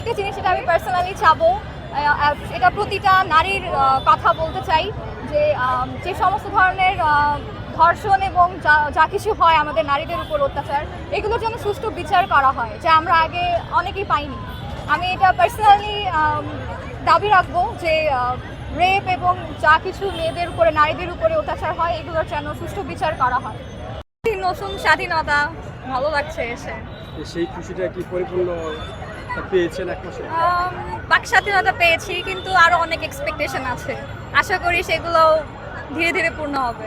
আরেকটা জিনিস যেটা আমি পার্সোনালি চাবো এটা প্রতিটা নারীর কথা বলতে চাই যে যে সমস্ত ধরনের ধর্ষণ এবং যা যা কিছু হয় আমাদের নারীদের উপর অত্যাচার এগুলোর জন্য সুষ্ঠু বিচার করা হয় যা আমরা আগে অনেকেই পাইনি। আমি এটা পার্সোনালি দাবি রাখব যে রেপ এবং যা কিছু মেয়েদের উপরে নারীদের উপরে অত্যাচার হয় এগুলোর যেন সুষ্ঠু বিচার করা হয়। নতুন স্বাধীনতা ভালো লাগছে এসে। সেই খুশিটা কি পরিপূর্ণ পেয়েছেন এক মাসে? বাক স্বাধীনতা পেয়েছি কিন্তু আরও অনেক এক্সপেকটেশন আছে। আশা করি সেগুলো ধীরে ধীরে পূর্ণ হবে।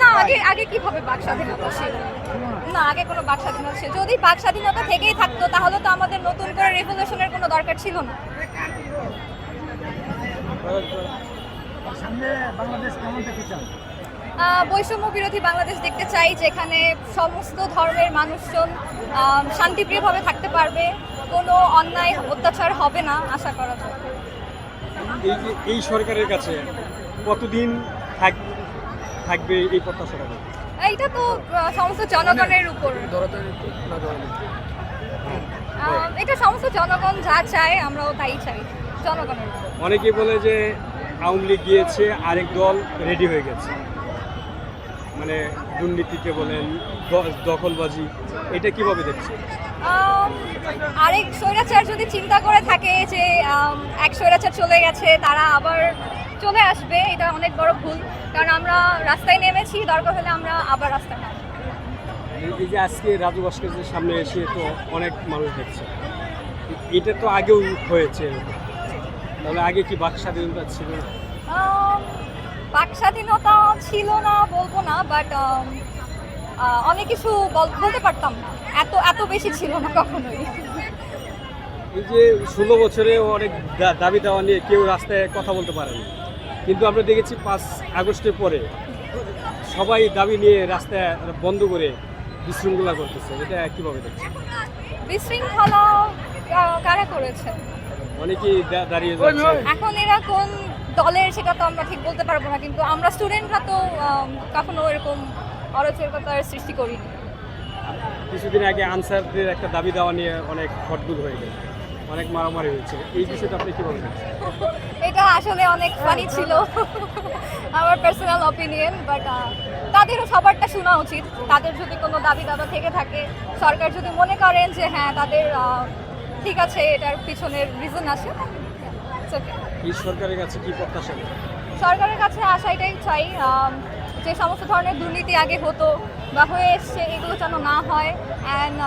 না আগে আগে কীভাবে বাক স্বাধীনতা ছিল? না আগে কোনো বাক স্বাধীনতা ছিল। যদি বাক স্বাধীনতা থেকেই থাকতো তাহলে তো আমাদের নতুন করে রেভলিউশনের কোনো দরকার ছিল না। সামনে বাংলাদেশ কেমন দেখতে চান? বৈষম্য বিরোধী বাংলাদেশ দেখতে চাই যেখানে সমস্ত ধর্মের মানুষজন শান্তিপ্রিয়ভাবে থাকতে পারবে। কোনো অন্যায় অত্যাচার হবে না আশা করা যায়। এই যে এই সরকারের কাছে কতদিন থাক- থাকবে এই প্রত্যাশাটা এইটা তো সমস্ত জনগণের উপর। এটা সমস্ত জনগণ যা চায় আমরাও তাই চাই জনগণের অনেকে বলে যে আওয়ামী লীগ গিয়েছে আরেক দল রেডি হয়ে গেছে। মানে দুর্নীতিকে বলেন দখলবাজি এটা কীভাবে দেখছে আরেক স্বৈরাচার যদি চিন্তা করে থাকে যে এক স্বৈরাচার চলে গেছে তারা আবার চলে আসবে এটা অনেক বড় ভুল। কারণ আমরা রাস্তায় নেমেছি দরকার হলে আমরা আবার রাস্তায় নামবো। এই যে আজকে রাজু ভাস্কর্যের সামনে এসে তো অনেক মানুষ দেখছে। এটা তো আগেও হয়েছে। তাহলে আগে কি বাক স্বাধীনতা ছিল? বাক স্বাধীনতা ছিল না বলব না বাট অনেক কিছু বল- বলতে পারতাম। না এত এত বেশি ছিল না কখনোই। এই যে ষোলো বছরে অনেক দাবি দেওয়া নিয়ে কেউ রাস্তায় কথা বলতে পারেনি কিন্তু আমরা দেখেছি পাঁচ আগস্টের পরে সবাই দাবি নিয়ে রাস্তায় বন্ধ করে বিশৃঙ্খলা করতেছে। এটা কীভাবে দেখছে বিশৃঙ্খলা কারা করেছে? অনেকেই দাঁড়িয়ে যাচ্ছে। এখন এরা কোন দলের সেটা তো আমরা ঠিক বলতে পারব না কিন্তু আমরা স্টুডেন্টরা তো কখনো এরকম অরাচকতার সৃষ্টি করিনি। কিছুদিন আগে আনসারদের একটা দাবি দেওয়া নিয়ে অনেক হটগুল হয়ে গেল অনেক মারামারি হয়েছে। এই বিষয়টা আপনি কীভাবে দেখছেন? এটা আসলে অনেক ফানি ছিল আমার পার্সোনাল অপিনিয়ন বাট তাদেরও সবারটা শোনা উচিত। তাদের যদি কোনো দাবি দাবা থেকে থাকে সরকার যদি মনে করেন যে হ্যাঁ তাদের ঠিক আছে এটার পিছনের রিজন আছে সরকারের কাছে কি প্রত্যাশা? সরকারের কাছে আশা এটাই চাই যে সমস্ত ধরনের দুর্নীতি আগে হতো বা হয়ে এসছে এগুলো যেন না হয় অ্যান্ড